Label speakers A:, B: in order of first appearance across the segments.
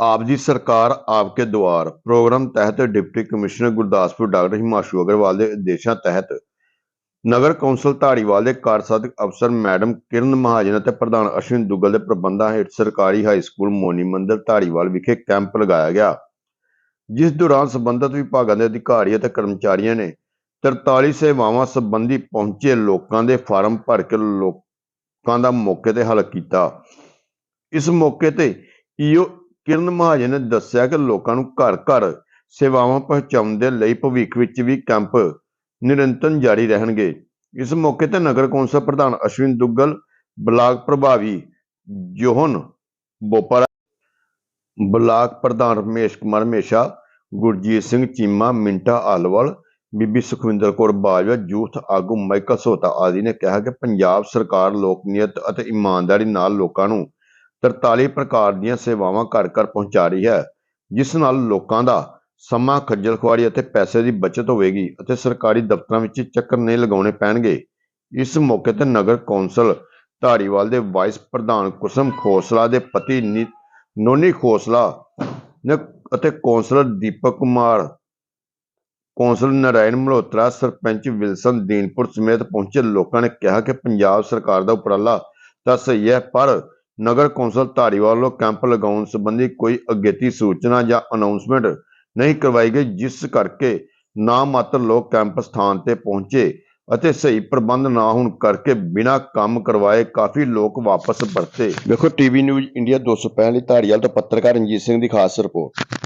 A: ਆਪ ਜੀ ਸਰਕਾਰ ਆਪਕੇ ਦੁਆਰ ਪ੍ਰੋਗਰਾਮ ਤਹਿਤ deputy commissioner Gurdaspur doctor Himanshu Agarwal ਦੇ ਆਦੇਸ਼ਾਂ ਤਹਿਤ ਨਗਰ ਕੌਂਸਲ ਧਾਰੀਵਾਲ ਦੇ ਕਾਰਜਸਾਧਕ ਅਫਸਰ ਮੈਡਮ ਕਿਰਨ ਮਹਾਜਨ ਅਤੇ ਪ੍ਰਧਾਨ ਅਸ਼ਵਿਨ ਦੁੱਗਲ ਦੇ ਪ੍ਰਬੰਧਾਂ ਹੇਠ ਸਰਕਾਰੀ ਹਾਈ ਸਕੂਲ ਮੋਨੀ ਮੰਦਰ ਧਾਰੀਵਾਲ ਵਿਖੇ ਕੈਂਪ ਲਗਾਇਆ ਗਿਆ। ਜਿਸ ਦੌਰਾਨ ਸੰਬੰਧਿਤ ਵਿਭਾਗਾਂ ਦੇ ਅਧਿਕਾਰੀ ਅਤੇ ਕਰਮਚਾਰੀਆਂ ਨੇ 43 ਸੇਵਾਵਾਂ ਸੰਬੰਧੀ ਪਹੁੰਚੇ ਲੋਕਾਂ ਦੇ ਫਾਰਮ ਭਰ ਕੇ ਲੋਕਾਂ ਦਾ ਮੌਕੇ ਤੇ ਹੱਲ ਕੀਤਾ। ਇਸ ਮੌਕੇ ਤੇ ਈਓ ਕਿਰਨ ਮਹਾਜਨ ਨੇ ਦੱਸਿਆ ਕਿ ਲੋਕਾਂ ਨੂੰ ਘਰ ਘਰ ਸੇਵਾਵਾਂ ਪਹੁੰਚਾਉਣ ਦੇ ਲਈ ਭਵਿੱਖ ਵਿੱਚ ਵੀ ਕੈਂਪ ਨਿਰੰਤਰ ਜਾਰੀ ਰਹਿਣਗੇ। ਇਸ ਮੌਕੇ ਤੇ ਨਗਰ ਕੌਂਸਲ ਪ੍ਰਧਾਨ ਅਸ਼ਵਿਨ ਦੁੱਗਲ, ਬਲਾਕ ਪ੍ਰਭਾਵੀ ਜੋਹਨ ਬੋਪਰਾ ਬਲਾਕ ਪ੍ਰਧਾਨ ਰਮੇਸ਼ ਕੁਮਾਰ ਮੇਸ਼ਾ, ਗੁਰਜੀਤ ਸਿੰਘ ਚੀਮਾ, ਮਿੰਟਾ ਆਲਵਲ, ਬੀਬੀ ਸੁਖਵਿੰਦਰ ਕੌਰ ਬਾਜਵਾ ਯੂਥ ਆਗੂ ਮਾਈਕਲ ਸੋਤਾ ਆਦਿ ਨੇ ਕਿਹਾ ਕਿ ਪੰਜਾਬ ਸਰਕਾਰ ਲੋਕਨੀਅਤ ਅਤੇ ਇਮਾਨਦਾਰੀ ਨਾਲ ਲੋਕਾਂ ਨੂੰ 43 ਪ੍ਰਕਾਰ ਦੀਆਂ ਸੇਵਾਵਾਂ ਘਰ ਘਰ ਪਹੁੰਚਾ ਰਹੀ ਹੈ, ਜਿਸ ਨਾਲ ਲੋਕਾਂ ਦਾ ਸਮਾਂ, ਖੱਜਲ ਖੁਆਰੀ ਅਤੇ ਪੈਸੇ ਦੀ ਬਚਤ ਹੋਵੇਗੀ ਅਤੇ ਸਰਕਾਰੀ ਦਫ਼ਤਰਾਂ ਵਿੱਚ ਚੱਕਰ ਨਹੀਂ ਲਗਾਉਣੇ ਪੈਣਗੇ। ਇਸ ਮੌਕੇ ਤੇ ਨਗਰ ਕੌਂਸਲ ਧਾਰੀਵਾਲ ਦੇ ਵਾਈਸ ਪ੍ਰਧਾਨ ਕੁਸਮ ਖੋਸਲਾ ਦੇ ਪਤੀ ਨੀ- ਨੋਨੀ ਖੋਸਲਾ ਅਤੇ councillor Deepak Kumar, council Narain Malhotra, sarpanch Wilson Dinpur ਸਮੇਤ ਪਹੁੰਚੇ ਲੋਕਾਂ ਨੇ ਕਿਹਾ ਕਿ ਪੰਜਾਬ ਸਰਕਾਰ ਦਾ ਉਪਰਾਲਾ ਤਾਂ ਸਹੀ ਹੈ, ਪਰ ਨਗਰ ਕੌਂਸਲ ਧਾਰੀਵਾਲ ਵੱਲੋਂ ਕੈਂਪ ਲਗਾਉਣ ਸੰਬੰਧੀ ਕੋਈ ਅਗੇਤੀ ਸੂਚਨਾ ਜਾਂ ਅਨਾਉਂਸਮੈਂਟ ਨਹੀਂ ਕਰਵਾਈ ਗਈ, ਜਿਸ ਕਰਕੇ ਨਾ ਮਾਤਰ ਲੋਕ ਕੈਂਪ ਸਥਾਨ ਤੇ ਪਹੁੰਚੇ ਅਤੇ ਸਹੀ ਪ੍ਰਬੰਧ ਨਾ ਹੋਣ ਕਰਕੇ ਬਿਨਾਂ ਕੰਮ ਕਰਵਾਏ ਕਾਫੀ ਲੋਕ ਵਾਪਸ ਪਰਤੇ ਵੇਖੋ ਟੀਵੀ ਨਿਊਜ਼ ਇੰਡੀਆ 265 ਲਈ ਧਾਰੀਵਾਲ ਤੋਂ ਪੱਤਰਕਾਰ ਰਣਜੀਤ ਸਿੰਘ ਦੀ ਖਾਸ ਰਿਪੋਰਟ।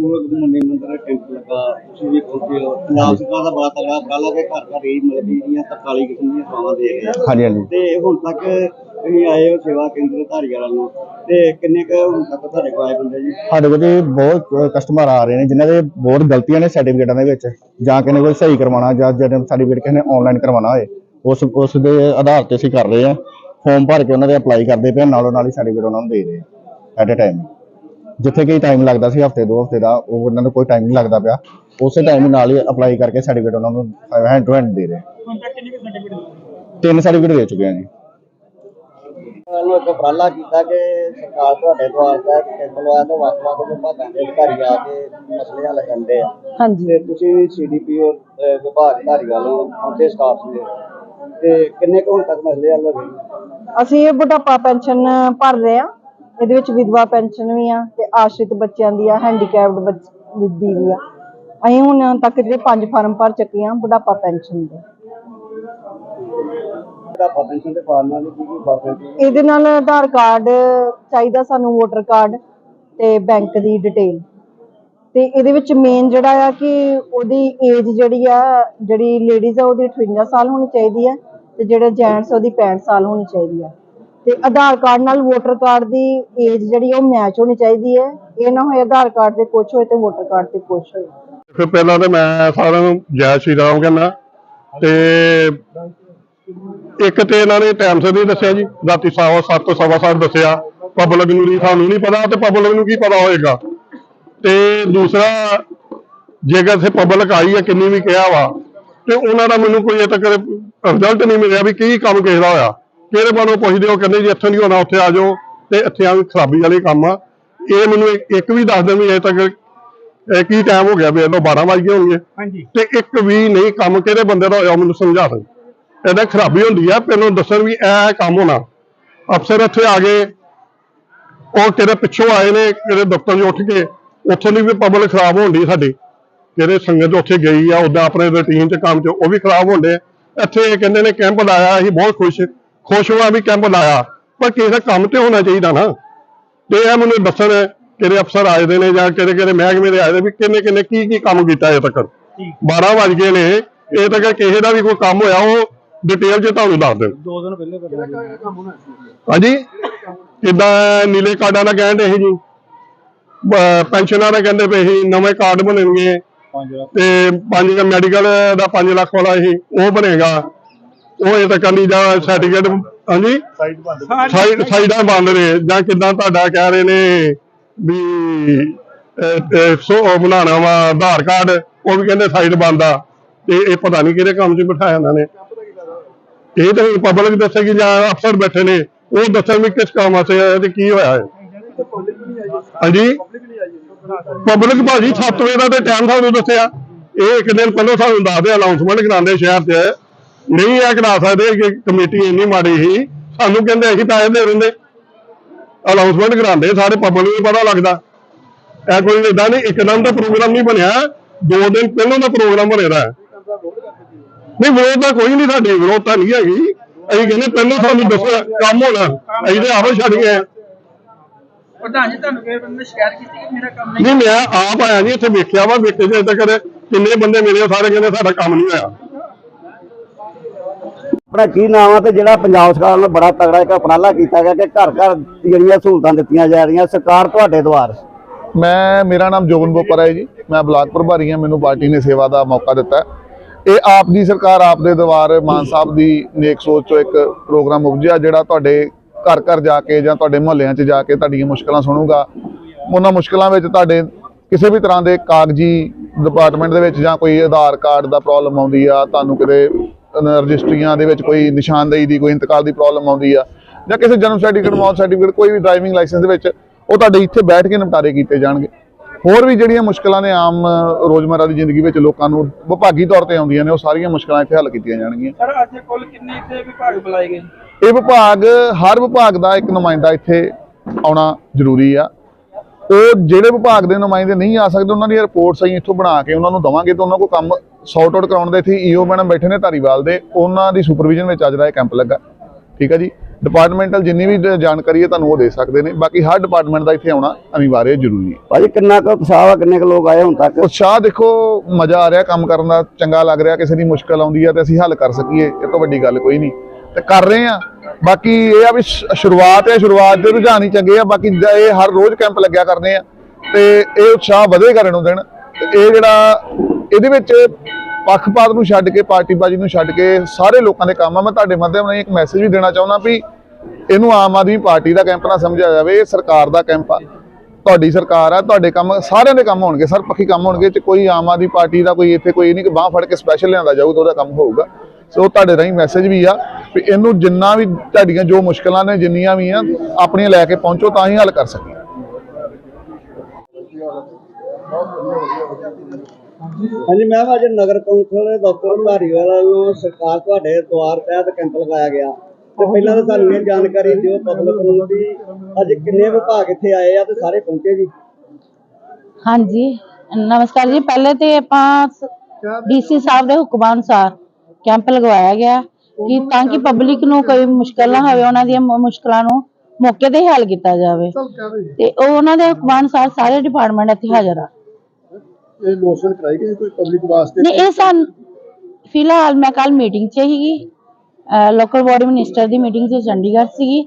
B: ਸਕੂਲ ਮੁੰਡੇ ਮੰਦਰ ਕੈਂਪ ਲੱਗਾ ਤੁਸੀਂ ਵੀ ਪਹੁੰਚੇ ਹੋ। ਪੰਜਾਬ ਸਰਕਾਰ ਦਾ ਬੜਾ ਤਗੜਾ ਉਪਰਾਲਾ ਕਿ ਘਰ ਘਰ ਹੀ ਮਤਲਬ ਕਿ ਜਿਹੜੀਆਂ 43 ਕਿਸਮ ਦੀਆਂ ਸੇਵਾਵਾਂ ਦੇ ਰਹੇ ਆ।
C: ਹਾਂਜੀ ਹਾਂਜੀ।
B: ਤੇ ਹੁਣ ਤੱਕ ਤੁਸੀਂ ਆਏ ਹੋ ਸੇਵਾ ਕੇਂਦਰ ਧਾਰੀਵਾਲ ਨੂੰ ਤੇ ਕਿੰਨੇ ਕੁ ਹੁਣ ਤੱਕ ਤੁਹਾਡੇ ਕੋਲ ਆਏ ਬੰਦੇ ਜੀ?
C: ਸਾਡੇ ਕੋਲ ਜੀ ਬਹੁਤ ਕਸਟਮਰ ਆ ਰਹੇ ਨੇ ਜਿਨ੍ਹਾਂ ਦੇ ਬਹੁਤ ਗਲਤੀਆਂ ਨੇ ਸਰਟੀਫਿਕੇਟਾਂ ਦੇ ਵਿੱਚ ਜਾਂ ਕਿਸੇ ਕੋਈ ਸਹੀ ਕਰਵਾਉਣਾ ਜਾਂ ਜਨਮ ਸਰਟੀਫਿਕੇਟ ਕਿਸੇ ਨੇ ਆਨਲਾਈਨ ਕਰਵਾਉਣਾ ਹੋਏ ਉਸ ਉਸ ਦੇ ਆਧਾਰ ਤੇ ਅਸੀਂ ਕਰ ਰਹੇ ਹਾਂ ਫਾਰਮ ਭਰ ਕੇ ਉਹਨਾਂ ਦੇ ਅਪਲਾਈ ਕਰਦੇ ਪਏ ਨਾਲੋਂ ਨਾਲ ਹੀ ਸਰਟੀਫਿਕੇਟ ਉਹਨਾਂ ਨੂੰ ਦੇ ਰਹੇ ਐਟ ਅ ਟਾਈਮ ਜਿੱਥੇ ਕਿ ਟਾਈਮ ਲੱਗਦਾ ਸੀ ਹਫ਼ਤੇ ਦੋ ਹਫ਼ਤੇ ਦਾ ਉਹ ਉਹਨਾਂ ਨੂੰ ਕੋਈ ਟਾਈਮ ਨਹੀਂ ਲੱਗਦਾ ਪਿਆ। ਉਸੇ ਟਾਈਮ ਨਾਲ ਹੀ ਅਪਲਾਈ ਕਰਕੇ ਸਰਟੀਫਿਕੇਟ ਉਹਨਾਂ ਨੂੰ ਹੈਂਡ ਟੂ ਹੈਂਡ ਦੇ ਰਹੇ।
B: ਹੁਣ ਤੱਕ ਕਿੰਨੇ ਸਰਟੀਫਿਕੇਟ
C: ਤਿੰਨ ਸਰਟੀਫਿਕੇਟ ਦੇ ਚੁੱਕੇ ਹਾਂ ਜੀ।
B: ਨੂੰ ਇੱਕ ਉਪਰਾਲਾ ਕੀਤਾ ਕਿ ਸਰਕਾਰ ਤੁਹਾਡੇ ਦੁਆਰ ਦਾ ਕੈਂਪ ਲਵਾਇਆ ਤੇ ਵੱਖ ਵੱਖ ਵਿਭਾਗਾਂ ਦੇ ਅਧਿਕਾਰੀ ਆ ਕੇ ਮਸਲੇ ਹੱਲ ਕਰਦੇ ਆ।
D: ਹਾਂਜੀ।
B: ਤੇ ਤੁਸੀਂ ਸੀਡੀਪੀਓ ਵਿਭਾਗ ਧਾਰੀਵਾਲ ਨੂੰ ਪਹੁੰਚੇ ਸਟਾਫ ਨੇ ਤੇ ਕਿੰਨੇ ਕੁ ਹੁਣ ਤੱਕ ਮਸਲੇ ਹੱਲ ਹੋ ਗਏ?
D: ਅਸੀਂ ਇਹ ਬੁਢਾਪਾ ਪੈਨਸ਼ਨ ਭਰ ਰਹੇ ਆ। ਇਹਦੇ ਵਿੱਚ ਵਿਧਵਾ ਪੈਨਸ਼ਨ ਵੀ ਆ ਤੇ ਆਸ਼ਰਿਤ ਬੱਚਿਆਂ ਦੀ ਆ ਹੈਂਡੀਕੈਪਡ ਦੀ ਵੀ ਆ। ਅਸੀਂ ਹੁਣ ਤੱਕ ਜਿਹੜੇ ਪੰਜ ਫਾਰਮ ਭਰ ਚੁੱਕੇ ਆ ਬੁਢਾਪਾ ਪੈਨਸ਼ਨ ਦੇ।
B: ਬੁਢਾਪਾ ਪੈਨਸ਼ਨ ਦੇ ਫਾਰਮਾਂ ਦੀ ਕੀ ਕੀ ਫਾਰਮੈਲਿਟੀ
D: ਇਹਦੇ ਨਾਲ ਆਧਾਰ ਕਾਰਡ ਚਾਹੀਦਾ ਸਾਨੂੰ ਵੋਟਰ ਕਾਰਡ ਤੇ ਬੈਂਕ ਦੀ ਡਿਟੇਲ। ਤੇ ਇਹਦੇ ਵਿੱਚ ਮੇਨ ਜਿਹੜਾ ਆ ਕਿ ਉਹਦੀ ਏਜ ਜਿਹੜੀ ਆ ਜਿਹੜੀ ਲੇਡੀਜ਼ ਆ ਉਹਦੀ 58 ਸਾਲ ਹੋਣੀ ਚਾਹੀਦੀ ਆ ਤੇ ਜਿਹੜੇ ਜੈਂਟਸ ਉਹਦੀ 65 ਸਾਲ ਹੋਣੀ ਚਾਹੀਦੀ ਆ। ਤੇ ਆਧਾਰ ਕਾਰਡ ਨਾਲ ਵੋਟਰ ਕਾਰਡ ਦੀ ਏਜ ਜਿਹੜੀ ਉਹ ਮੈਚ ਹੋਣੀ ਚਾਹੀਦੀ ਹੈ। ਇਹ ਨਾ ਹੋਏ ਆਧਾਰ ਕਾਰਡ ਤੇ ਕੁਛ ਹੋਏ ਤੇ ਵੋਟਰ ਕਾਰਡ ਤੇ ਕੁਛ ਹੋਏ।
E: ਫਿਰ ਪਹਿਲਾਂ ਤੇ ਮੈਂ ਸਾਰਿਆਂ ਨੂੰ ਜੈ ਸ਼੍ਰੀ ਰਾਮ ਕਹਿੰਦਾ। ਤੇ ਇੱਕ ਤੇ ਇਹਨਾਂ ਨੇ ਟਾਈਮ ਸਿਰ ਨਹੀਂ ਦੱਸਿਆ ਜੀ। ਰਾਤੀ ਸਵਾ ਸੱਤ ਸਵਾ ਸੱਤ ਦੱਸਿਆ। ਪਬਲਿਕ ਨੂੰ ਨਹੀਂ, ਸਾਨੂੰ ਨਹੀਂ ਪਤਾ ਤੇ ਪਬਲਿਕ ਨੂੰ ਕੀ ਪਤਾ ਹੋਏਗਾ। ਤੇ ਦੂਸਰਾ, ਜੇਕਰ ਇੱਥੇ ਪਬਲਿਕ ਆਈ ਹੈ, ਕਿੰਨੀ ਵੀ ਕਿਹਾ ਵਾ, ਤੇ ਉਹਨਾਂ ਦਾ ਮੈਨੂੰ ਕੋਈ ਅਜੇ ਤੱਕ ਰਿਜ਼ਲਟ ਨਹੀਂ ਮਿਲਿਆ ਵੀ ਕੀ ਕੰਮ ਕਿਸ ਦਾ ਹੋਇਆ। ਕਿਹੜੇ ਬਾਰੇ ਪੁੱਛਦੇ ਹੋ ਕਹਿੰਦੇ ਜੀ ਇੱਥੇ ਨਹੀਂ ਹੋਣਾ ਉੱਥੇ ਆ ਜਾਓ। ਤੇ ਇੱਥੇ ਆ ਖਰਾਬੀ ਵਾਲੇ ਕੰਮ ਆ। ਇਹ ਮੈਨੂੰ ਇੱਕ- ਵੀ ਦੱਸ ਦੇਣ ਵੀ ਅਜੇ ਤੱਕ ਇਹ ਕੀ ਟਾਈਮ ਹੋ ਗਿਆ ਵੀ ਇਹਨੂੰ 12 ਵਜ ਗਏ ਹੋਣਗੇ।
B: ਹਾਂਜੀ।
E: ਤੇ ਇੱਕ ਵੀ ਨਹੀਂ ਕੰਮ ਕਿਹੜੇ ਬੰਦੇ ਦਾ ਹੋਇਆ ਉਹ ਮੈਨੂੰ ਸਮਝਾ ਦੇ ਇਹਦਾ ਖਰਾਬੀ ਹੁੰਦੀ ਆ ਪਹਿਲਾਂ ਦੱਸਣ ਵੀ ਇਹ ਕੰਮ ਹੋਣਾ। ਅਫਸਰ ਇੱਥੇ ਆ ਗਏ। ਉਹ ਕਿਹੜੇ ਪਿੱਛੋਂ ਆਏ ਨੇ ਕਿਹੜੇ ਦਫ਼ਤਰ 'ਚ ਉੱਠ ਕੇ ਉੱਥੋਂ ਦੀ ਵੀ ਪਬਲਿਕ ਖਰਾਬ ਹੋਣ ਡਈ ਸਾਡੀ। ਕਿਹੜੇ ਸੰਗਤ ਉੱਥੇ ਗਈ ਆ ਉਦਾਂ ਆਪਣੇ ਰੁਟੀਨ 'ਚ ਕੰਮ 'ਚ ਉਹ ਵੀ ਖਰਾਬ ਡੇ ਇੱਥੇ ਕਹਿੰਦੇ ਨੇ ਕੈਂਪ ਲਾਇਆ ਅਸੀਂ ਬਹੁਤ ਖੁਸ਼। ਖੁਸ਼ ਹੋਆ ਵੀ ਕੈਂਪ ਲਾਇਆ ਪਰ ਕਿਸੇ ਦਾ ਕੰਮ ਤੇ ਹੋਣਾ ਚਾਹੀਦਾ ਨਾ। ਤੇ ਇਹ ਮੈਨੂੰ ਦੱਸਣ ਕਿਹੜੇ ਅਫਸਰ ਆਏ ਦੇ ਨੇ ਜਾਂ ਕਿਹੜੇ ਕਿਹੜੇ ਮਹਿਕਮੇ ਦੇ ਆਏ ਦੇ ਵੀ ਕਿੰਨੇ ਕਿੰਨੇ ਕੀ ਕੀ ਕੰਮ ਕੀਤਾ ਅਜੇ ਤੱਕ। 12 ਵਜ ਗਏ ਨੇ ਇਹ ਤੱਕ ਕਿਸੇ ਦਾ ਵੀ ਕੋਈ ਕੰਮ ਹੋਇਆ ਉਹ ਡਿਟੇਲ 'ਚ ਤੁਹਾਨੂੰ ਦੱਸ ਦੇਣ
B: ਦੋ ਦਿਨ ਪਹਿਲੇ ਕਰਨਾ। ਕੰਮ ਹੋਣਾ
E: ਹਾਂਜੀ? ਕਿੱਦਾਂ ਨੀਲੇ ਕਾਰਡਾਂ ਦਾ ਕਹਿਣ ਦੇ ਜੀ? ਬ- ਪੈਨਸ਼ਨਾਂ ਦਾ ਕਹਿੰਦੇ ਪਏ ਸੀ ਨਵੇਂ ਕਾਰਡ ਬਣਨਗੇ। ਤੇ ਪੰਜ ਮੈਡੀਕਲ ਦਾ 5 ਲੱਖ ਵਾਲਾ ਸੀ ਉਹ ਬਣੇਗਾ। ਉਹ ਇਹ ਤੱਕ ਨਹੀਂ ਜਾਂ ਸਰਟੀਫਿਕੇਟ ਹਾਂਜੀ?
B: ਸਾਈਡ ਬੰਦ
E: ਸਾਈਡ ਸਾਈਡਾਂ ਬੰਦ ਨੇ ਜਾਂ ਕਿੱਦਾਂ ਤੁਹਾਡਾ ਕਹਿ ਰਹੇ ਨੇ ਵੀ ਸੋ ਉਹ ਬਣਾਉਣਾ ਵਾ ਆਧਾਰ ਕਾਰਡ ਉਹ ਵੀ ਕਹਿੰਦੇ ਸਾਈਡ ਬੰਦ ਆ। ਤੇ ਇਹ ਪਤਾ ਨਹੀਂ ਕਿਹੜੇ ਕੰਮ 'ਚ ਬਿਠਾਇਆ ਇਹਨਾਂ ਨੇ। ਇਹ ਤਾਂ ਪਬਲਿਕ ਦੱਸੇਗੀ ਜਾਂ ਅਫਸਰ ਬੈਠੇ ਨੇ ਉਹ ਦੱਸਣ ਵੀ ਕਿਸ ਕੰਮ ਵਾਸਤੇ ਆਇਆ ਤੇ ਕੀ ਹੋਇਆ ਹੈ ਹਾਂਜੀ? ਪਬਲਿਕ ਭਾਜੀ 7 ਵਜੇ ਦਾ ਤੇ ਟਾਈਮ ਤੁਹਾਨੂੰ ਦੱਸਿਆ। ਇਹ ਇੱਕ ਦਿਨ ਪਹਿਲਾਂ ਸਾਨੂੰ ਦੱਸਦੇ ਅਨਾਉਂਸਮੈਂਟ ਕਰਾਉਂਦੇ ਸ਼ਹਿਰ 'ਚ। ਨਹੀਂ ਇਹ ਕਰਾ ਸਕਦੇ ਕਿ ਕਮੇਟੀ ਇੰਨੀ ਮਾੜੀ ਸੀ। ਸਾਨੂੰ ਕਹਿੰਦੇ ਅਸੀਂ ਪੈਸੇ ਦੇ ਦਿੰਦੇ। ਅਨਾਉਂਸਮੈਂਟ ਕਰਾਉਂਦੇ ਸਾਰੇ ਪਬਲਿਕ ਨੂੰ ਪਤਾ ਲੱਗਦਾ। ਇਹ ਕੋਈ ਏਦਾਂ ਨਹੀਂ ਇੱਕਦਮ ਦਾ ਪ੍ਰੋਗਰਾਮ ਨਹੀਂ ਬਣਿਆ। ਦੋ ਦਿਨ ਪਹਿਲਾਂ ਦਾ ਪ੍ਰੋਗਰਾਮ ਬਣੇਦਾ ਨਹੀਂ ਵਿਰੋਧ ਤਾਂ ਕੋਈ ਨਹੀਂ ਸਾਡੀ ਵਿਰੋਧ ਤਾਂ ਨਹੀਂ ਹੈਗੀ। ਅਸੀਂ ਕਹਿੰਦੇ ਪਹਿਲਾਂ ਸਾਨੂੰ ਦੱਸੋ ਕੰਮ ਹੋਣਾ। ਅਸੀਂ ਤੇ ਆਹੋ ਛੱਡ ਗਏ।
F: ਪ੍ਰਧਾਨ ਜੀ ਤੁਹਾਨੂੰ ਕਿਸੇ ਬੰਦੇ ਸ਼ਿਕਾਇਤ ਕੀਤੀ ਕਿ ਮੇਰਾ ਕੰਮ ਨਹੀਂ
E: ਨਹੀਂ ਮੈਂ ਆਪ ਆਇਆ ਜੀ ਇੱਥੇ ਵੇਖਿਆ ਵਾ ਵੇਖੇ ਜੇ ਤੱਕ ਕਿੰਨੇ ਬੰਦੇ ਮਿਲੇ ਉਹ ਸਾਰੇ ਕਹਿੰਦੇ ਸਾਡਾ ਕੰਮ ਨਹੀਂ ਹੋਇਆ।
B: ਆਪਣਾ ਕੀ ਨਾਮ ਆ ਤੇ ਜਿਹੜਾ ਪੰਜਾਬ ਸਰਕਾਰ ਨੇ ਬੜਾ ਤਗੜਾ ਇੱਕ ਉਪਰਾਲਾ ਕੀਤਾ ਗਿਆ ਕਿ ਘਰ ਘਰ ਜਿਹੜੀਆਂ ਸਹੂਲਤਾਂ ਦਿੱਤੀਆਂ ਜਾ ਰਹੀਆਂ, ਸਰਕਾਰ ਤੁਹਾਡੇ ਦੁਆਰ?
C: ਮੈਂ, ਮੇਰਾ ਨਾਮ ਜੋਗਨ ਬੋਪਰ ਹੈ ਜੀ। ਮੈਂ ਬਲਾਕ ਪ੍ਰਭਾਰੀ ਹਾਂ, ਮੈਨੂੰ ਪਾਰਟੀ ਨੇ ਸੇਵਾ ਦਾ ਮੌਕਾ ਦਿੱਤਾ ਇਹ ਆਪ ਦੀ ਸਰਕਾਰ, ਆਪ ਦੇ ਦਵਾਰ ਮਾਨ ਸਾਹਿਬ ਦੀ ਨੇਕ ਸੋਚ ਚੋਂ ਇੱਕ ਪ੍ਰੋਗਰਾਮ ਉਪਜਿਆ, ਜਿਹੜਾ ਤੁਹਾਡੇ ਘਰ ਘਰ ਜਾ ਕੇ ਜਾਂ ਤੁਹਾਡੇ ਮੁਹੱਲਿਆਂ 'ਚ ਜਾ ਕੇ ਤੁਹਾਡੀਆਂ ਮੁਸ਼ਕਲਾਂ ਸੁਣੂਗਾ। ਉਹਨਾਂ ਮੁਸ਼ਕਲਾਂ ਵਿੱਚ ਤੁਹਾਡੇ ਕਿਸੇ ਵੀ ਤਰ੍ਹਾਂ ਦੇ ਕਾਗਜ਼ੀ ਡਿਪਾਰਟਮੈਂਟ ਦੇ ਵਿੱਚ ਜਾਂ ਕੋਈ ਆਧਾਰ ਕਾਰਡ ਦਾ ਪ੍ਰੋਬਲਮ ਆਉਂਦੀ ਆ, ਤੁਹਾਨੂੰ ਕਿਤੇ ਰਜਿਸਟਰੀਆਂ ਦੇ ਵਿੱਚ ਕੋਈ ਨਿਸ਼ਾਨਦੇਹੀ ਦੀ ਕੋਈ ਇੰਤਕਾਲ ਦੀ ਪ੍ਰੋਬਲਮ ਆਉਂਦੀ ਆ ਜਾਂ ਕਿਸੇ ਜਨਮ ਸਰਟੀਫਿਕੇਟ ਮੌਤ ਸਰਟੀਫਿਕੇਟ ਕੋਈ ਵੀ ਡਰਾਈਵਿੰਗ ਲਾਇਸੈਂਸ ਦੇ ਵਿੱਚ ਉਹ ਤੁਹਾਡੇ ਇੱਥੇ ਬੈਠ ਕੇ ਨਿਪਟਾਰੇ ਕੀਤੇ ਜਾਣਗੇ। ਹੋਰ ਵੀ ਜਿਹੜੀਆਂ ਮੁਸ਼ਕਲਾਂ ਨੇ ਆਮ ਅ, ਰੋਜ਼ਮਰਰਾ ਦੀ ਜ਼ਿੰਦਗੀ ਵਿੱਚ ਲੋਕਾਂ ਨੂੰ ਵਿਭਾਗੀ ਤੌਰ ਤੇ ਆਉਂਦੀਆਂ ਨੇ ਉਹ ਸਾਰੀਆਂ ਮੁਸ਼ਕਲਾਂ ਇੱਥੇ ਹੱਲ ਕੀਤੀਆਂ ਜਾਣਗੀਆਂ।
F: ਸਰ ਅੱਜ ਕੁੱਲ ਕਿੰਨੇ ਇੱਥੇ ਵਿਭਾਗ ਬੁਲਾਏ ਗਏ?
C: ਇਹ ਵਿਭਾਗ ਹਰ ਵਿਭਾਗ ਦਾ ਇੱਕ ਨੁਮਾਇੰਦਾ ਇੱਥੇ ਆਉਣਾ ਜ਼ਰੂਰੀ ਆ। ਉਹ ਜਿਹੜੇ ਵਿਭਾਗ ਦੇ ਨੁਮਾਇੰਦੇ ਨਹੀਂ ਆ ਸਕਦੇ ਉਹਨਾਂ ਦੀਆਂ ਰਿਪੋਰਟਸ ਅਸੀਂ ਇੱਥੋਂ ਬਣਾ ਕੇ ਉਹਨਾਂ ਨੂੰ ਦਵਾਂਗੇ ਤੇ ਉਹਨਾਂ ਕੋਲ ਕੰਮ ਸੌਟ ਆਊਟ ਕਰਾਉਣ ਦੇ ਇੱਥੇ ਈਓ ਮੈਡਮ ਬੈਠੇ ਨੇ ਧਾਰੀਵਾਲ ਦੇ ਉਹਨਾਂ ਦੀ ਸੁਪਰਵਿਜ਼ਨ ਵਿੱਚ ਅੱਜ ਦਾ ਇਹ ਕੈਂਪ ਲੱਗਾ। ਠੀਕ ਹੈ ਜੀ? ਡਿਪਾਰਟਮੈਂਟਲ ਜਿੰਨੀ ਵੀ ਜਾਣਕਾਰੀ ਹੈ ਤੁਹਾਨੂੰ ਉਹ ਦੇ ਸਕਦੇ ਨੇ। ਬਾਕੀ ਹਰ ਡਿਪਾਰਟਮੈਂਟ ਦਾ ਇੱਥੇ ਆਉਣਾ ਅਨਿਵਾਰਿਆ ਜ਼ਰੂਰੀ ਹੈ।
B: ਭਾਜੀ ਕਿੰਨਾ ਕੁ ਉਤਸ਼ਾਹ ਆ ਕਿੰਨੇ ਕੁ ਲੋਕ ਆਏ ਹੁਣ ਤੱਕ?
C: ਉਤਸ਼ਾਹ ਦੇਖੋ ਮਜ਼ਾ ਆ ਰਿਹਾ ਕੰਮ ਕਰਨ ਦਾ ਚੰਗਾ ਲੱਗ ਰਿਹਾ ਕਿਸੇ ਦੀ ਮੁਸ਼ਕਲ ਆਉਂਦੀ ਹੈ ਤੇ ਅਸੀਂ ਹੱਲ ਕਰ ਸਕੀਏ ਇਹ ਤੋਂ ਵੱਡੀ ਗੱਲ ਕੋਈ ਨਹੀਂ। ਤੇ ਕਰ ਰਹੇ ਆ ਬਾਕੀ ਇਹ ਆ ਵੀ ਸ਼ੁਰੂਆਤ ਹੈ ਸ਼ੁਰੂਆਤ ਦੇ ਰੁਝਾਨ ਹੀ ਚੰਗੇ ਆ ਬਾਕੀ ਇਹ ਹਰ ਰੋਜ਼ ਕੈਂਪ ਲੱਗਿਆ ਕਰਦੇ ਆ। ਤੇ ਇਹ ਉਤਸ਼ਾਹ ਵਧੇਗਾ ਦਿਨੋਂ ਦਿਨ। ਇਹ ਜਿਹੜਾ ਇਹਦੇ ਵਿੱਚ ਪੱਖਪਾਤ ਨੂੰ ਛੱਡ ਕੇ, ਪਾਰਟੀਬਾਜ਼ੀ ਨੂੰ ਛੱਡ ਕੇ ਸਾਰੇ ਲੋਕਾਂ ਦੇ ਕੰਮ ਆ। ਮੈਂ ਤੁਹਾਡੇ ਮਾਧਿਅਮ ਨਾਲ ਇੱਕ ਮੈਸੇਜ ਵੀ ਦੇਣਾ ਚਾਹੁੰਦਾ ਵੀ ਇਹਨੂੰ ਆਮ ਆਦਮੀ ਪਾਰਟੀ ਦਾ ਕੈਂਪ ਨਾ ਸਮਝਿਆ ਜਾਵੇ, ਇਹ ਸਰਕਾਰ ਦਾ ਕੈਂਪ ਆ। ਤੁਹਾਡੀ ਸਰਕਾਰ ਆ, ਤੁਹਾਡੇ ਕੰਮ ਸਾਰਿਆਂ ਦੇ ਕੰਮ ਹੋਣਗੇ ਸਰ ਪੱਖੀ ਕੰਮ ਹੋਣਗੇ। ਤੇ ਕੋਈ ਆਮ ਆਦਮੀ ਪਾਰਟੀ ਦਾ ਕੋਈ ਇੱਥੇ ਕੋਈ ਨਹੀਂ ਕਿ ਬਾਹ ਫੜ ਕੇ ਸਪੈਸ਼ਲ ਲਿਆਂਦਾ ਜਾਊ ਤਾਂ ਉਹਦਾ ਕੰਮ ਹੋਊਗਾ। ਸੋ ਤੁਹਾਡੇ ਰਾਹੀਂ ਮੈਸੇਜ ਵੀ ਆ ਵੀ ਇਹਨੂੰ ਜਿੰਨਾ ਵੀ ਤੁਹਾਡੀਆਂ ਜੋ ਮੁਸ਼ਕਲਾਂ ਨੇ, ਜਿੰਨੀਆਂ ਵੀ ਆ, ਆਪਣੀਆਂ ਲੈ ਕੇ ਪਹੁੰਚੋ ਤਾਂ ਹੀ ਹੱਲ ਕਰ ਸਕੀਏ।
B: ਹਾਂਜੀ ਮੈਮ ਅੱਜ ਨਗਰ ਕੌਂਸਲ ਦੇ ਦਫ਼ਤਰ ਧਾਰੀਵਾਲ ਵੱਲੋਂ ਸਰਕਾਰ ਤੁਹਾਡੇ ਦੁਆਰ ਤਹਿਤ ਕੈਂਪ ਲਗਾਇਆ ਗਿਆ। ਤੇ ਪਹਿਲਾਂ ਤਾਂ ਸਾਨੂੰ ਇਹ ਜਾਣਕਾਰੀ ਦਿਓ ਪਬਲਿਕ ਨੂੰ ਵੀ ਅੱਜ ਕਿੰਨੇ ਵਿਭਾਗ ਇੱਥੇ ਆਏ ਆ ਤੇ ਸਾਰੇ ਪਹੁੰਚੇ ਜੀ।
G: ਹਾਂਜੀ ਨਮਸਕਾਰ ਜੀ। ਪਹਿਲੇ ਤੇ ਆਪਾਂ ਡੀਸੀ ਸਾਹਿਬ ਦੇ ਹੁਕਮਾਂ ਅਨੁਸਾਰ ਕੈਂਪ ਲਗਵਾਇਆ ਗਿਆ। ਕਿ ਤਾਂ ਕਿ ਪਬਲਿਕ ਨੂੰ ਕੋਈ ਮੁਸ਼ਕਲ ਨਾ ਹੋਵੇ ਉਹਨਾਂ ਦੀਆਂ ਮੁ- ਮੁਸ਼ਕਲਾਂ ਨੂੰ ਮੌਕੇ ਤੇ ਹੱਲ ਕੀਤਾ ਜਾਵੇ। ਤੇ ਉਹ ਉਹਨਾਂ ਦੇ ਹੁਕਮਾਂ ਅਨੁਸਾਰ ਸਾਰੇ ਡਿਪਾਰਟਮੈਂਟ ਇੱਥੇ ਹਾਜ਼ਰ ਆ।
E: ਇਹ ਲੋਸ਼ਨ ਕਰਾਈ ਗਈ ਕੋਈ ਪਬਲਿਕ ਵਾਸਤੇ?
G: ਨਹੀਂ ਇਹ ਸਨ ਫਿਲਹਾਲ ਮੈਂ ਕੱਲ ਮੀਟਿੰਗ 'ਚ ਸੀਗੀ। ਲੋਕਲ ਬੋਡੀ ਮਿਨਿਸਟਰ ਦੀ ਮੀਟਿੰਗ 'ਚ ਚੰਡੀਗੜ੍ਹ ਸੀਗੀ।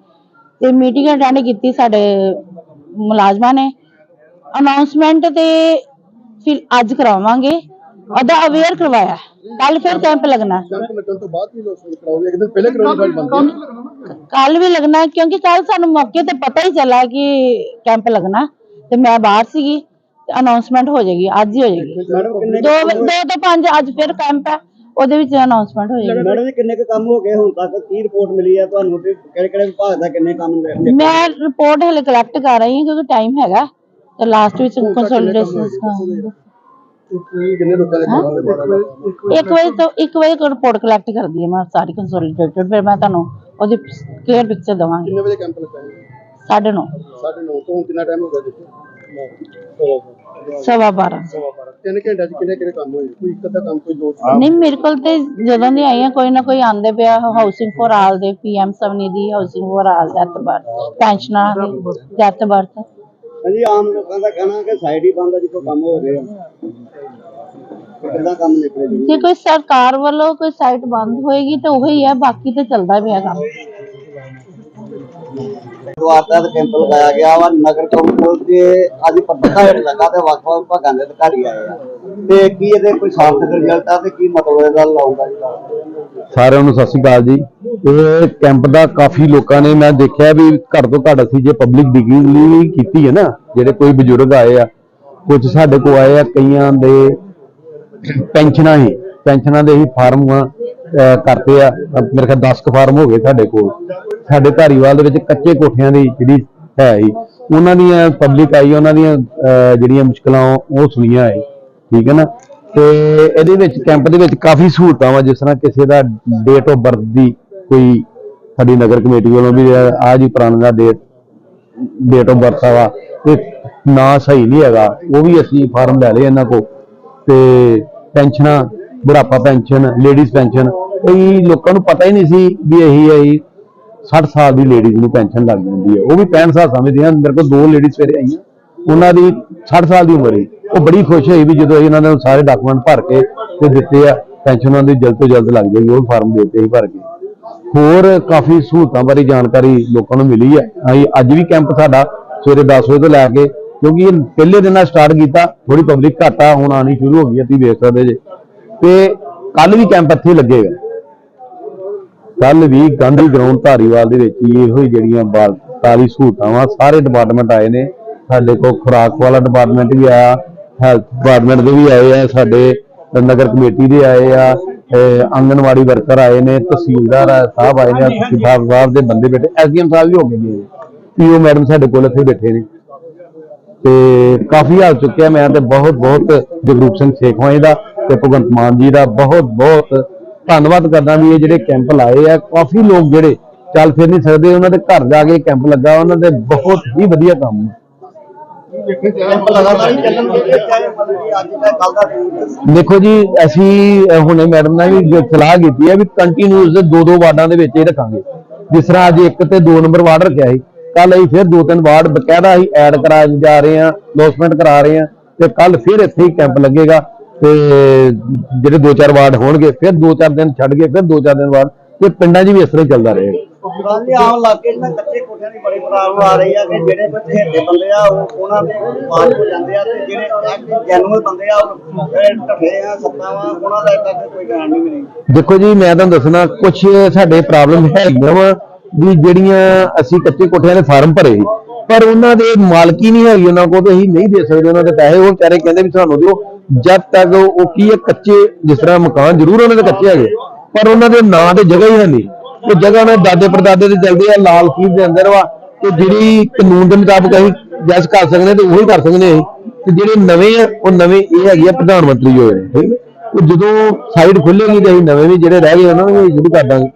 G: ਤੇ ਮੀਟਿੰਗ ਅਟੈਂਡ ਕੀਤੀ ਸਾਡੇ ਮੁਲਾਜ਼ਮਾਂ ਨੇ। ਅਨਾਉਂਸਮੈਂਟ ਤੇ ਫਿਰ ਅੱਜ ਕਰਾਵਾਂਗੇ। ਉਹਦਾ ਅਵੇਅਰ ਕਰਵਾਇਆ। ਕੱਲ ਫਿਰ ਕੈਂਪ ਲੱਗਣਾ।
E: ਕੈਂਪ ਲੱਗਣ ਤੋਂ ਬਾਅਦ ਵੀ ਲੋਸ਼ਨ ਕਰਾਓਗੇ? ਇੱਕ ਦਿਨ ਪਹਿਲੇ ਕਰਾਉਣੀ ਗੱਲ ਬੰਦੀ?
G: ਕੱਲ ਵੀ ਲੱਗਣਾ ਕਿਉਂਕਿ ਕੱਲ ਸਾਨੂੰ ਮੌਕੇ ਤੇ ਪਤਾ ਹੀ ਚੱਲਾ ਕਿ ਕੈਂਪ ਲੱਗਣਾ। ਤੇ ਮੈਂ ਬਾਹਰ ਸੀਗੀ। ਅਨਾਉਂਸਮੈਂਟ ਹੋ ਜਾਏਗੀ ਅੱਜ ਹੀ ਹੋ ਜਾਏਗੀ। ਦੋ ਦੋ ਤੋਂ ਪੰਜ ਅੱਜ ਫਿਰ ਕੈਂਪ ਹੈ ਉਹਦੇ ਵਿੱਚ ਅਨਾਉਂਸਮੈਂਟ ਹੋ ਜਾਏਗੀ।
B: ਮੈਡਮ ਜੀ ਕਿੰਨੇ ਕੁ ਕੰਮ ਹੋ ਗਏ ਹੁਣ ਤੱਕ? ਕੀ ਰਿਪੋਰਟ ਮਿਲੀ ਆ ਤੁਹਾਨੂੰ? ਕਿ ਕਿਹੜੇ ਕਿਹੜੇ ਵਿਭਾਗ ਦਾ ਕਿੰਨੇ ਕੰਮ ਨੇ?
G: ਮੈਂ ਰਿਪੋਰਟ ਹਲੇ ਕਲੈਕਟ ਕਰ ਰਹੀ ਹਾਂ ਕਿਉਂਕਿ ਟਾਈਮ ਹੈਗਾ। ਤੇ ਲਾਸਟ ਵਿੱਚ ਕੰਸੋਲੀਡੇਸ਼ਨ ਇੱਕ ਵਜੇ ਤੋਂ ਇੱਕ ਵਜੇ ਰਿਪੋਰਟ ਕਲੈਕਟ ਕਰਦੀ ਹਾਂ ਮੈਂ ਸਾਰੀ ਕੰਸੋਲੀਡੇਟਡ ਫਿਰ ਮੈਂ ਤੁਹਾਨੂੰ ਉਹਦੀ ਕਲੀਅਰ ਪਿਕਚਰ ਦਵਾਂਗੀ।
E: ਕਿੰਨੇ ਵਜੇ ਕੈਂਪ ਲੱਗਾ
G: ਸਾਢੇ ਨੌ।
E: ਸਾਢੇ ਨੌ ਤੋਂ ਹੁਣ ਕਿੰਨਾ ਟਾਈਮ ਹੋ ਗਿਆ ਦੇਖੋ?
G: ਸਵਾ ਬਾਰਾਂ।
E: ਤਿੰਨ ਘੰਟੇ ਚ ਕਿੰਨੇ ਕਿੰਨੇ ਕੰਮ ਹੋਏ? ਕੋਈ ਇੱਕ ਅੱਧਾ ਕੰਮ ਕੋਈ ਦੋ
G: ਨਹੀਂ ਮੇਰੇ ਕੋਲ ਤੇ ਜਦੋਂ ਦੀ ਆਈ ਕੋਈ ਨਾ ਕੋਈ ਆਂਦੇ ਪਿਆ ਹਾਊਸਿੰਗ ਫॉर ਆਲ ਦੇ PM Svanidhi housing for all death birth ਪੈਨਸ਼ਨਾਂ ਦੇ ਡੈਥ ਬਰਥ
B: ਹਾਂਜੀ ਆਮ ਲੋਕਾਂ ਦਾ ਕਹਿਣਾ ਕਿ ਸਾਈਡ ਹੀ ਬੰਦ ਆ ਜਿੱਥੋਂ ਕੰਮ ਹੋ ਰਹੇ ਆ। ਕਿੰਨਾ ਕੰਮ ਨਿਕਲੇ? ਜੀ
G: ਜੇ ਕੋਈ ਸਰਕਾਰ ਵੱਲੋਂ ਕੋਈ ਸਾਈਟ ਬੰਦ ਹੋਏਗੀ ਤੇ ਉਹੀ ਹੈ ਬਾਕੀ ਤੇ ਚੱਲਦਾ ਪਿਆ ਕੰਮ।
B: ਦੁਆਰ ਤਹਿਤ ਕੈਂਪ ਲਗਾਇਆ ਗਿਆ ਵਾ ਨਗਰ ਕੌਂਸਲ ਦੇ ਅੱਜ ਪੱਤਰਕਾ ਹੇਠ ਲੱਗਾ ਤੇ ਵੱਖ ਵੱਖ ਵਿਭਾਗਾਂ ਦੇ ਅਧਿਕਾਰੀ ਆਏ ਆ। ਤੇ ਕੀ ਇਹਦੇ ਕੋਈ ਸਾਰਥਕ ਰਿਜ਼ਲਟ ਆ ਤੇ ਕੀ ਮਤਲਬ ਇਹਦਾ ਲਾਉਂਗਾ ਜੀ
H: ਸਾਰਿਆਂ ਨੂੰ ਸਤਿ ਸ਼੍ਰੀ ਅਕਾਲ ਜੀ। ਇਹ ਕੈਂਪ ਦਾ ਕਾਫੀ ਲੋਕਾਂ ਨੇ ਮੈਂ ਦੇਖਿਆ ਵੀ ਘੱਟ ਤੋਂ ਘੱਟ ਅਸੀਂ ਜੇ ਪਬਲਿਕ ਡਿਗਰੀ ਵੀ ਕੀਤੀ ਹੈ ਨਾ ਜਿਹੜੇ ਕੋਈ ਬਜ਼ੁਰਗ ਆਏ ਆ ਕੁਝ ਸਾਡੇ ਕੋਲ ਆਏ ਆ ਕਈਆਂ ਦੇ ਪੈਨਸ਼ਨਾਂ ਹੀ ਪੈਨਸ਼ਨਾਂ ਦੇ ਹੀ ਫਾਰਮ ਅਹ, ਕਰਤੇ ਆ। ਮੇਰੇ ਖਿਆਲ 10 ਕੁ ਫਾਰਮ ਹੋ ਗਏ ਸਾਡੇ ਕੋਲ। ਸਾਡੇ ਧਾਰੀਵਾਲ ਦੇ ਵਿੱਚ ਕੱਚੇ ਕੋਠਿਆਂ ਦੀ ਜਿਹੜੀ ਹੈ ਹੀ ਉਹਨਾਂ ਦੀਆਂ ਪਬਲਿਕ ਆਈ, ਉਹਨਾਂ ਦੀਆਂ ਜਿਹੜੀਆਂ ਮੁਸ਼ਕਲਾਂ ਉਹ ਸੁਣੀਆਂ ਹੈ। ਠੀਕ ਹੈ ਨਾ? ਤੇ ਇਹਦੇ ਵਿੱਚ ਕੈਂਪ ਦੇ ਵਿੱਚ ਕਾਫੀ ਸਹੂਲਤਾਂ ਵਾ, ਜਿਸ ਤਰ੍ਹਾਂ ਕਿਸੇ ਦਾ ਡੇਟ ਆਫ ਬਰਥ ਦੀ ਕੋਈ ਸਾਡੀ ਨਗਰ ਕਮੇਟੀ ਵੱਲੋਂ ਵੀ ਆ ਜੀ ਪੁਰਾਣਾ ਦਾ ਡੇਟ ਡੇਟ ਆਫ ਬਰਥ ਵਾ। ਤੇ ਨਾ ਸਹੀ ਨਹੀਂ ਹੈਗਾ, ਉਹ ਵੀ ਅਸੀਂ ਫਾਰਮ ਲੈ ਲਏ ਇਹਨਾਂ ਕੋਲ। ਤੇ ਪੈਨਸ਼ਨਾਂ ਬੁਢਾਪਾ ਪੈਨਸ਼ਨ ਲੇਡੀਜ਼ ਪੈਨਸ਼ਨ। ਕਈ ਲੋਕਾਂ ਨੂੰ ਪਤਾ ਹੀ ਨਹੀਂ ਸੀ ਵੀ ਇਹੀ ਹੈ 60 ਸਾਲ ਦੀ ਲੇਡੀਜ਼ ਨੂੰ ਪੈਨਸ਼ਨ ਲੱਗ ਜਾਂਦੀ ਹੈ। ਉਹ ਵੀ 65 ਸਾਲ ਸਮਝਦੀਆਂ ਮੇਰੇ ਕੋਲ ਦੋ ਲੇਡੀਜ਼ ਸਵੇਰੇ ਆਈਆਂ। ਉਹਨਾਂ ਦੀ 60 ਸਾਲ ਦੀ ਉਮਰ ਹੈ ਉਹ ਬੜੀ ਖੁਸ਼ ਹੋਈ ਵੀ ਜਦੋਂ ਇਹਨਾਂ ਨੇ ਸਾਰੇ ਡਾਕੂਮੈਂਟ ਭਰ ਕੇ ਤੇ ਦਿੱਤੇ ਆ, ਪੈਨਸ਼ਨ ਉਹਨਾਂ ਦੀ ਜਲਦ ਤੋਂ ਜਲਦ ਲੱਗ ਜਾਏਗੀ, ਉਹ ਫਾਰਮ ਦੇ ਦਿੱਤੇ ਸੀ ਭਰ ਕੇ। ਹੋਰ ਕਾਫੀ ਸਹੂਲਤਾਂ ਬਾਰੇ ਜਾਣਕਾਰੀ ਲੋਕਾਂ ਨੂੰ ਮਿਲੀ ਹੈ। ਅਸੀਂ ਅੱਜ ਵੀ ਕੈਂਪ ਸਾਡਾ ਸਵੇਰੇ 10 ਵਜੇ ਤੋਂ ਲੈ ਕੇ, ਕਿਉਂਕਿ ਇਹ ਪਹਿਲੇ ਦਿਨ ਨਾਲ ਸਟਾਰਟ ਕੀਤਾ ਥੋੜੀ ਪਬਲਿਕ ਘੱਟ ਆ ਹੁਣ ਆਣੀ ਸ਼ੁਰੂ ਹੋ ਗਈ ਹੈ ਤੁਸੀਂ ਵੇਖ ਸਕਦੇ ਜੇ। ਤੇ ਕੱਲ ਵੀ ਕੈਂਪ ਇੱਥੇ ਲੱਗੇਗਾ ਕੱਲ ਵੀ ਗਾਂਧੀ ਗਰਾਊਂਡ ਧਾਰੀਵਾਲ ਦੇ ਵਿੱਚ ਹੀ ਇਹੋ ਹੀ ਜਿਹੜੀਆਂ ਬਾਲਤਾਲੀ ਸਹੂਲਤਾਂ ਵਾ ਸਾਰੇ ਡਿਪਾਰਟਮੈਂਟ ਆਏ ਨੇ। ਸਾਡੇ ਕੋਲ ਖੁਰਾਕ ਵਾਲਾ ਡਿਪਾਰਟਮੈਂਟ ਵੀ ਆਇਆ ਹੈਲਥ ਡਿਪਾਰਟਮੈਂਟ ਦੇ ਵੀ ਆਏ ਆ, ਸਾਡੇ ਨਗਰ ਕਮੇਟੀ ਦੇ ਆਏ ਆ ਅਹ ਆਂਗਣਵਾੜੀ ਵਰਕਰ ਆਏ ਨੇ, ਤਹਿਸੀਲਦਾਰ ਸਾਹਿਬ ਆਏ ਨੇ ਸਾਹਿਬ ਸਾਹਿਬ ਦੇ ਬੰਦੇ ਬੈਠੇ, ਐਸਡੀਐਮ ਸਾਹਿਬ ਵੀ ਹੋ ਕੇ ਗਏ ਪੀਓ ਮੈਡਮ ਸਾਡੇ ਕੋਲ ਇੱਥੇ ਬੈਠੇ ਨੇ। ਤੇ ਕਾਫੀ ਹਾਲ ਚੁੱਕਿਆ ਮੈਂ ਤੇ ਬਹੁਤ ਬਹੁਤ ਜਗਰੂਪ ਸਿੰਘ ਸੇਖਵਾਂ ਜੀ ਦਾ ਤੇ ਭਗਵੰਤ ਮਾਨ ਜੀ ਦਾ ਬਹੁਤ ਬਹੁਤ ਧੰਨਵਾਦ ਕਰਦਾ ਵੀ ਇਹ ਜਿਹੜੇ ਕੈਂਪ ਲਾਏ ਆ, ਕਾਫੀ ਲੋਕ ਜਿਹੜੇ ਚੱਲ ਫਿਰ ਨਹੀਂ ਸਕਦੇ, ਉਹਨਾਂ ਦੇ ਘਰ ਜਾ ਕੇ ਕੈਂਪ ਲੱਗਾ, ਉਹਨਾਂ ਦੇ ਬਹੁਤ ਹੀ ਵਧੀਆ ਕੰਮ ਦੇਖੋ ਜੀ, ਅਸੀਂ ਹੁਣੇ ਮੈਡਮ ਨਾਲ ਵੀ ਸਲਾਹ ਕੀਤੀ ਹੈ ਵੀ ਕੰਟੀਨਿਊਸ ਦੋ ਦੋ ਵਾਰਡਾਂ ਦੇ ਵਿੱਚ ਇਹ ਰੱਖਾਂਗੇ। ਜਿਸ ਤਰ੍ਹਾਂ ਅੱਜ ਇੱਕ ਤੇ ਦੋ ਨੰਬਰ ਵਾਰਡ ਰੱਖਿਆ ਸੀ ਕੱਲ ਅਸੀਂ ਫਿਰ ਦੋ ਤਿੰਨ ਵਾਰਡ ਬਕਾਇਦਾ ਅਸੀਂ ਐਡ ਕਰਾ ਜਾ ਰਹੇ ਹਾਂ ਲੋਸਮੈਂਟ ਕਰਾ ਰਹੇ ਹਾਂ ਤੇ ਕੱਲ ਫਿਰ ਇੱਥੇ ਹੀ ਕੈਂਪ ਲੱਗੇਗਾ। ਤੇ ਜਿਹੜੇ ਦੋ ਚਾਰ ਵਾਰਡ ਹੋਣਗੇ ਫਿਰ ਦੋ ਚਾਰ ਦਿਨ ਛੱਡ ਕੇ ਫਿਰ ਦੋ ਚਾਰ ਦਿਨ ਬਾਅਦ ਤੇ ਪਿੰਡਾਂ 'ਚ ਵੀ ਇਸ ਤਰ੍ਹਾਂ ਹੀ ਚੱਲਦਾ ਰਹੇਗਾ
B: ਗੱਲ ਇਹ ਆਮ ਇਲਾਕੇ 'ਚ ਨਾ ਕੱਚੇ ਕੋਠਿਆਂ ਦੀ ਬੜੀ ਪ੍ਰੋਬਲਮ ਆ ਰਹੀ ਆ ਕਿ ਜਿਹੜੇ ਕੋਈ ਠੇਕੇ ਬੰਦੇ ਆ ਉਹ ਉਹਨਾਂ ਦੇ ਪਾਸ ਹੋ ਜਾਂਦੇ ਆ ਤੇ ਜਿਹੜੇ ਐਕਟਿਵ ਜੈਨੂਅਲ ਬੰਦੇ ਆ ਉਹ ਢੱਠੇ ਆ ਸੱਤਾਂ ਵਾ ਉਹਨਾਂ ਦਾ ਤੱਕ ਕੋਈ ਗਾਣ ਨਹੀਂ ਮਿਲੀ
H: ਦੇਖੋ ਜੀ ਮੈਂ ਤੁਹਾਨੂੰ ਦੱਸਣਾ ਕੁਝ ਸਾਡੇ ਪ੍ਰੋਬਲਮ ਹੈਗੀਆਂ ਵਾ ਵੀ ਜਿਹੜੀਆਂ ਅਸੀਂ ਕੱਚੇ ਕੋਠਿਆਂ ਦੇ ਫਾਰਮ ਭਰੇ ਪਰ ਉਹਨਾਂ ਦੇ ਮਾਲਕੀ ਨਹੀਂ ਹੈਗੀ ਉਹਨਾਂ ਕੋਲ ਤੇ ਅਸੀਂ ਨਹੀਂ ਦੇ ਸਕਦੇ ਉਹਨਾਂ ਦੇ ਪੈਸੇ ਉਹ ਵਿਚਾਰੇ ਕਹਿੰਦੇ ਵੀ ਸਾਨੂੰ ਦਿਓ। ਜਦ ਤੱਕ ਉਹ ਕੀ ਹੈ, ਕੱਚੇ ਜਿਸ ਤਰ੍ਹਾਂ ਮਕਾਨ ਜ਼ਰੂਰ ਉਹਨਾਂ ਦੇ ਕੱਚੇ ਹੈਗੇ, ਪਰ ਉਹਨਾਂ ਦੇ ਨਾਂ ਤੇ ਜਗ੍ਹਾ ਹੀ ਹੈ ਨਹੀਂ। ਉਹ ਜਗ੍ਹਾ ਉਹਨਾਂ ਦੇ ਦਾਦੇ ਪੜਦਾਦੇ ਦੇ ਚੱਲਦੇ ਆ, ਲਾਲ ਕੀਰ ਦੇ ਅੰਦਰ ਵਾ, ਤੇ ਜਿਹੜੀ ਕਾਨੂੰਨ ਦੇ ਮੁਤਾਬਕ ਅਸੀਂ ਜੱਜ ਕਰ ਸਕਦੇ ਤੇ ਉਹੀ ਕਰ ਸਕਦੇ ਅਸੀਂ। ਤੇ ਜਿਹੜੇ ਨਵੇਂ ਆ, ਉਹ ਨਵੇਂ ਇਹ ਹੈਗੇ ਆ, ਪ੍ਰਧਾਨ ਮੰਤਰੀ ਹੋਏ ਠੀਕ ਉਹ ਜਦੋਂ ਸਾਈਡ ਖੁੱਲੇਗੀ ਤੇ ਅਸੀਂ ਨਵੇਂ ਵੀ ਜਿਹੜੇ ਰਹਿ ਗਏ ਉਹਨਾਂ ਨੂੰ ਵੀ ਸ਼ੁਰੂ ਕਰ ਦਾਂਗੇ।